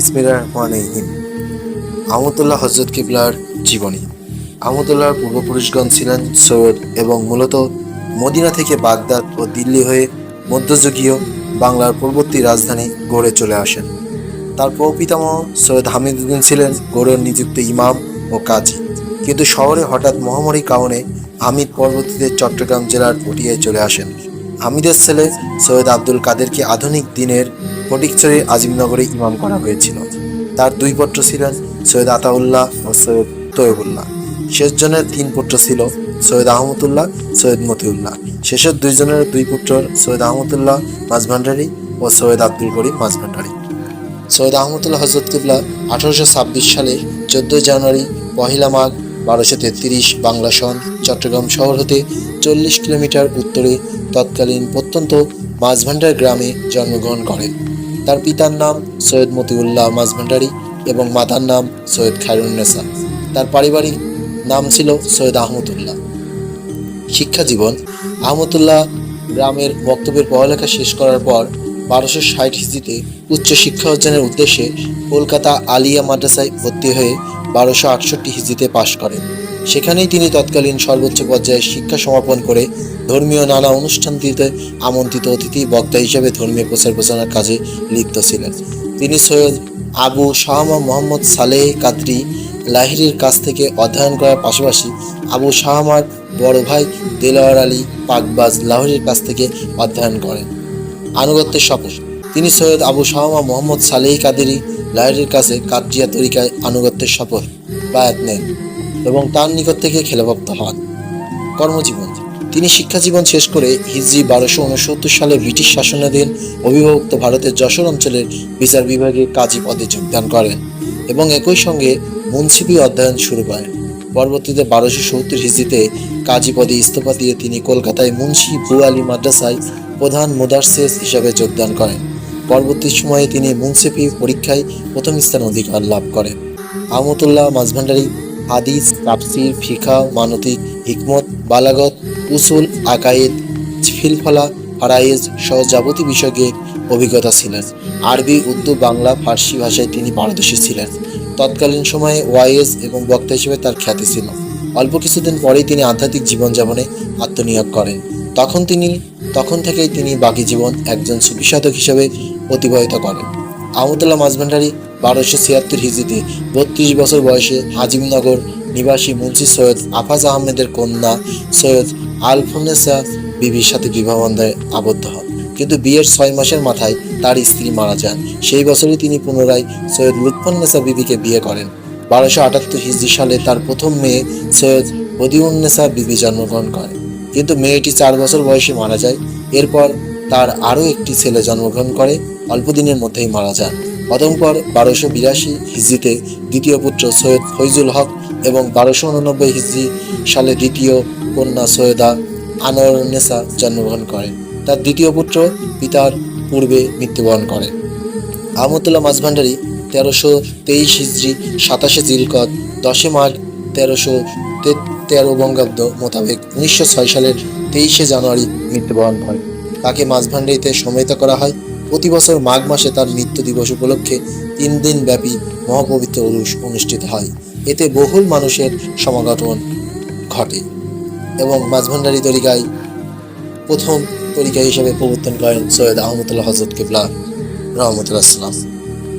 ইসমিরা রহমানিহিম আহমদুল্লাহ হজরত কিবলার জীবনী। আহমদুল্লাহর পূর্বপুরুষগণ ছিলেন সৈয়দ এবং মূলত মদিনা থেকে বাগদাদ ও দিল্লি হয়ে মধ্যযুগীয় বাংলার পূর্ববর্তী রাজধানী গড়ে চলে আসেন। তার প্রপিতামহ সৈয়দ হামিদুদ্দিন ছিলেন গড়ের নিযুক্ত ইমাম ও কাজী। কিন্তু শহরে হঠাৎ মহামারী কারণে হামিদ পরবর্তীতে চট্টগ্রাম জেলার পটিয়ায় চলে আসেন। হামিদের ছেলে সৈয়দ আব্দুল কাদেরকে আধুনিক দিনের ফটিকছড়ির আজিমনগরে ইমাম করা হয়েছিল। তার দুই পুত্র ছিলেন সৈয়দ আতাউল্লাহ ও সৈয়দ তৈবুল্লাহ শেষজনের তিন পুত্র ছিল সৈয়দ আহমদুল্লাহ, সৈয়দ মতিউল্লাহ। শেষের দুইজনের দুই পুত্র সৈয়দ আহমদুল্লাহ মাঝভান্ডারি ও সৈয়দ আব্দুল করিম মাঝভান্ডারি সৈয়দ আহমদুল্লাহ হজরত কিবলা আঠারোশো ছাব্বিশ সালে চোদ্দোই জানুয়ারি পহিলা মাঘ বারোশো তেত্রিশ বাংলা সন, চট্টগ্রাম শহর হতে চল্লিশ কিলোমিটার উত্তরে তৎকালীন প্রত্যন্ত মাঝভান্ডার গ্রামে জন্মগ্রহণ করেন। তার পিতার নাম সৈয়দ মতিউল্লাহ মাঝভান্ডারি এবং মাতার নাম সৈয়দ খায়রুন্নেসা তার পারিবারিক নাম ছিল সৈয়দ আহমদুল্লাহ। শিক্ষা জীবন আহমদুল্লাহ গ্রামের বক্তব্যের পড়ালেখা শেষ করার পর বারোশো ষাট হিজড়িতে উচ্চশিক্ষা অর্জনের উদ্দেশ্যে কলকাতা আলিয়া মাদ্রাসায় ভর্তি হয়ে বারোশো আটষট্টি হিজড়িতে পাশ করেন। সেখানেই তিনি তৎকালীন সর্বোচ্চ পর্যায়ে শিক্ষা সমাপন করে ধর্মীয় নানা অনুষ্ঠানটিতে আমন্ত্রিত অতিথি বক্তা হিসেবে ধর্মীয় প্রচার প্রচারের কাজে লিপ্ত ছিলেন। তিনি সৈয়দ আবু শাহমা মোহাম্মদ সালেহ কাদরি লাহিরির কাছ থেকে অধ্যয়ন করার পাশাপাশি আবু শাহমার বড় ভাই দেলোয়ার আলী পাকবাজ লাহরির কাছ থেকে অধ্যয়ন করেন। আনুগত্যের শপথ তিনি সৈয়দ আবু শাহমা মোহাম্মদ সালেহ কাদেরি লাহিরির কাছে কাদরিয়া তরিকায় আনুগত্যের শপথ, বায়াত নেন এবং তার নিকট থেকে খেলাপ্রাপ্ত হন। কর্মজীবন। তিনি শিক্ষাজীবন শেষ করে হিজরি বারোশো উনসত্তর সালে ব্রিটিশ শাসনাধীন অবিভক্ত ভারতের যশোর অঞ্চলের বিচার বিভাগে কাজী পদে যোগদান করেন এবং একই সঙ্গে মুন্সিপি অধ্যয়ন শুরু করেন। পরবর্তীতে বারোশো সত্তর হিজড়িতে কাজী পদে ইস্তফা দিয়ে তিনি কলকাতায় মুন্সি আলী মাদ্রাসায় প্রধান মুদারসেস হিসাবে যোগদান করেন। পরবর্তী সময়ে তিনি মুন্সিপি পরীক্ষায় প্রথম স্থান অধিকার লাভ করেন। আহমতুল্লাহ মাঝভান্ডারী, হাদিস, তাফসির ফিখা মানতিক, হিকমত, বালাগত, উসুল, আকায়েদ, ফিলফলা ফারাইজ সহ যাবতীয় বিষয়ে অভিজ্ঞতা ছিলেন। আরবি, উর্দু, বাংলা, ফার্সি ভাষায় তিনি পারদর্শী ছিলেন। তৎকালীন সময়ে ওয়াইএস এবং বক্তা হিসেবে তার খ্যাতি ছিল। অল্প কিছুদিন পরেই তিনি আধ্যাত্মিক জীবনযাপনে আত্মনিয়োগ করেন। তখন তিনি, তখন থেকেই তিনি বাকি জীবন একজন সুবিসাধক হিসেবে অতিবাহিত করেন। আহমদুল্লাহ মাঝভান্ডারী বারোশো ছিয়াত্তর হিজড়িতে বত্রিশ বছর বয়সে আজিমনগর নিবাসী মুন্সি সৈয়দ আফাজ আহমেদের কন্যা সৈয়দ আলফোনেসা বিবির সাথে বিবাহবন্ধে আবদ্ধ হন। কিন্তু বিয়ের ছয় মাসের মাথায় তার স্ত্রী মারা যান। সেই বছরই তিনি পুনরায় সৈয়দ লুৎফন্নেসা বিবিকে বিয়ে করেন। বারোশো আটাত্তর হিজড়ি সালে তার প্রথম মেয়ে সৈয়দ বদিউন্নেসা বিবি জন্মগ্রহণ করে কিন্তু মেয়েটি চার বছর বয়সে মারা যায়। এরপর তার আরও একটি ছেলে জন্মগ্রহণ করে। অল্প দিনের মধ্যেই মারা যান। অতঃপর বারোশো বিরাশি হিজড়িতে দ্বিতীয় পুত্র সৈয়দ ফৈজুল হক এবং বারোশো উননব্বই হিজড়ি সালে দ্বিতীয় কন্যা সৈয়দা আনোয়ারনেসা জন্মগ্রহণ করেন। তার দ্বিতীয় পুত্র পিতার পূর্বে মৃত্যুবরণ করেন আহমদুল্লাহ মাঝভান্ডারী তেরোশো তেইশ হিজড়ি সাতাশে জিলকত, দশে মার্চ তেরোশো তেরো বঙ্গাব্দ মোতাবেক উনিশশো ছয় সালের তেইশে জানুয়ারি মৃত্যুবরণ করেন তাকে মাঝভান্ডারিতে সমাহিত করা হয়। প্রতি বছর মাঘ মাসে তার মৃত্যু দিবস উপলক্ষে তিন দিন ব্যাপী মহাপবিত্র উরুষ অনুষ্ঠিত হয়। এতে বহুল মানুষের সমাগমন ঘটে এবং মাঝভান্ডারি তরিকায় প্রথম তরিকা হিসেবে প্রবর্তন করেন সৈয়দ আহমদুল্লাহ হজরত কিবলা রহমতুল্লাহ সাল্লাম